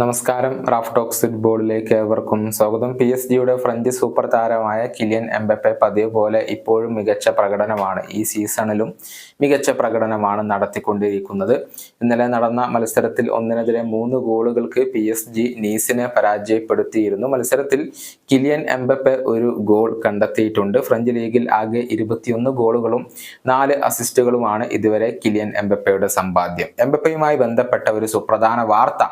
നമസ്കാരം. Raf talks ഫുട്ബോളിലേക്ക് ഏവർക്കും സ്വാഗതം. പി എസ് ജിയുടെ ഫ്രഞ്ച് സൂപ്പർ താരമായ കിലിയൻ എംബപ്പെ പതിവ് പോലെ ഇപ്പോഴും മികച്ച പ്രകടനമാണ് ഈ സീസണിലും മികച്ച പ്രകടനമാണ് നടത്തിക്കൊണ്ടിരിക്കുന്നത്. ഇന്നലെ നടന്ന മത്സരത്തിൽ ഒന്നിനെതിരെ മൂന്ന് ഗോളുകൾക്ക് പി എസ് ജി നീസിനെ പരാജയപ്പെടുത്തിയിരുന്നു. മത്സരത്തിൽ കിലിയൻ എംബപ്പെ ഒരു ഗോൾ കണ്ടെത്തിയിട്ടുണ്ട്. ഫ്രഞ്ച് ലീഗിൽ ആകെ ഇരുപത്തിയൊന്ന് ഗോളുകളും നാല് അസിസ്റ്റുകളുമാണ് ഇതുവരെ കിലിയൻ എംബപ്പയുടെ സമ്പാദ്യം. എംബപ്പയുമായി ബന്ധപ്പെട്ട ഒരു സുപ്രധാന വാർത്ത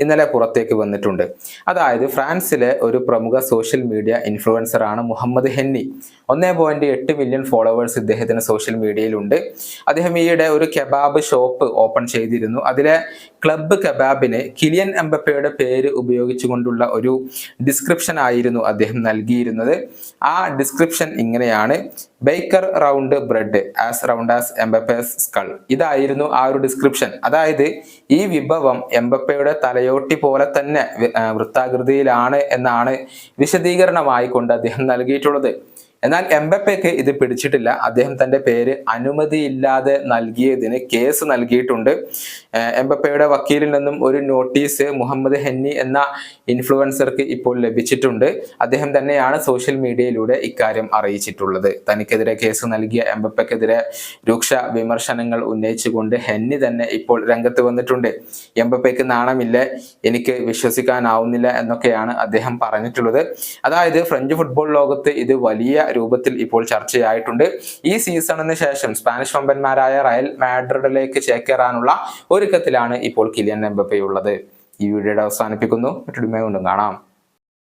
ഇന്നലെ പുറത്തേക്ക് വന്നിട്ടുണ്ട്. അതായത് ഫ്രാൻസിലെ ഒരു പ്രമുഖ സോഷ്യൽ മീഡിയ ഇൻഫ്ലുവൻസർ ആണ് മുഹമ്മദ് ഹെന്നി. ഒന്നേ പോയിന്റ് എട്ട് മില്യൺ ഫോളോവേഴ്സ് ഇദ്ദേഹത്തിന് സോഷ്യൽ മീഡിയയിലുണ്ട് അദ്ദേഹം ഈയിടെ ഒരു കെബാബ് ഷോപ്പ് ഓപ്പൺ ചെയ്തിരുന്നു. അതിലെ ക്ലബ്ബ് കെബാബിന് കിലിയൻ എംബപ്പയുടെ പേര് ഉപയോഗിച്ചുകൊണ്ടുള്ള ഒരു ഡിസ്ക്രിപ്ഷൻ ആയിരുന്നു അദ്ദേഹം നൽകിയിരുന്നത്. ആ ഡിസ്ക്രിപ്ഷൻ ഇങ്ങനെയാണ്. Baker round bread as round as Mbappe's skull ഇതായിരുന്നു ആ ഒരു ഡിസ്ക്രിപ്ഷൻ അതായത് ഈ വിഭവം എംബപ്പയുടെ തലയോട്ടി പോലെ തന്നെ വൃത്താകൃതിയിലാണ് എന്നാണ് വിശദീകരണമായി കൊണ്ട് അദ്ദേഹം നൽകിയിട്ടുള്ളത്. എന്നാൽ എംബപ്പയ്ക്ക് ഇത് പിടിച്ചിട്ടില്ല. അദ്ദേഹം തന്റെ പേര് അനുമതിയില്ലാതെ നൽകിയതിന് കേസ് നൽകിയിട്ടുണ്ട്. എംബപ്പയുടെ വക്കീലിൽ നിന്നും ഒരു നോട്ടീസ് മുഹമ്മദ് ഹെന്നി എന്ന ഇൻഫ്ലുവൻസർക്ക് ഇപ്പോൾ ലഭിച്ചിട്ടുണ്ട്. അദ്ദേഹം തന്നെയാണ് സോഷ്യൽ മീഡിയയിലൂടെ ഇക്കാര്യം അറിയിച്ചിട്ടുള്ളത്. തനിക്കെതിരെ കേസ് നൽകിയ എംബപ്പയ്ക്കെതിരെ രൂക്ഷ വിമർശനങ്ങൾ ഉന്നയിച്ചുകൊണ്ട് ഹെന്നി തന്നെ ഇപ്പോൾ രംഗത്ത് വന്നിട്ടുണ്ട്. എംബപ്പയ്ക്ക് നാണമില്ല എനിക്ക് വിശ്വസിക്കാനാവുന്നില്ല എന്നൊക്കെയാണ് അദ്ദേഹം പറഞ്ഞിട്ടുള്ളത്. അതായത് ഫ്രഞ്ച് ഫുട്ബോൾ ലോകത്ത് ഇത് വലിയ രൂപത്തിൽ ഇപ്പോൾ ചർച്ചയായിട്ടുണ്ട്. ഈ സീസണിന് ശേഷം സ്പാനിഷ് വമ്പന്മാരായ റയൽ മാഡ്രിഡിലേക്ക് ചേക്കേറാനുള്ള ഒരുക്കത്തിലാണ് ഇപ്പോൾ കിലിയൻ എംബപ്പയുള്ളത്. ഈ വീഡിയോയുടെ അവസാനിപ്പിക്കുന്നു. മറ്റൊരു കാണാം.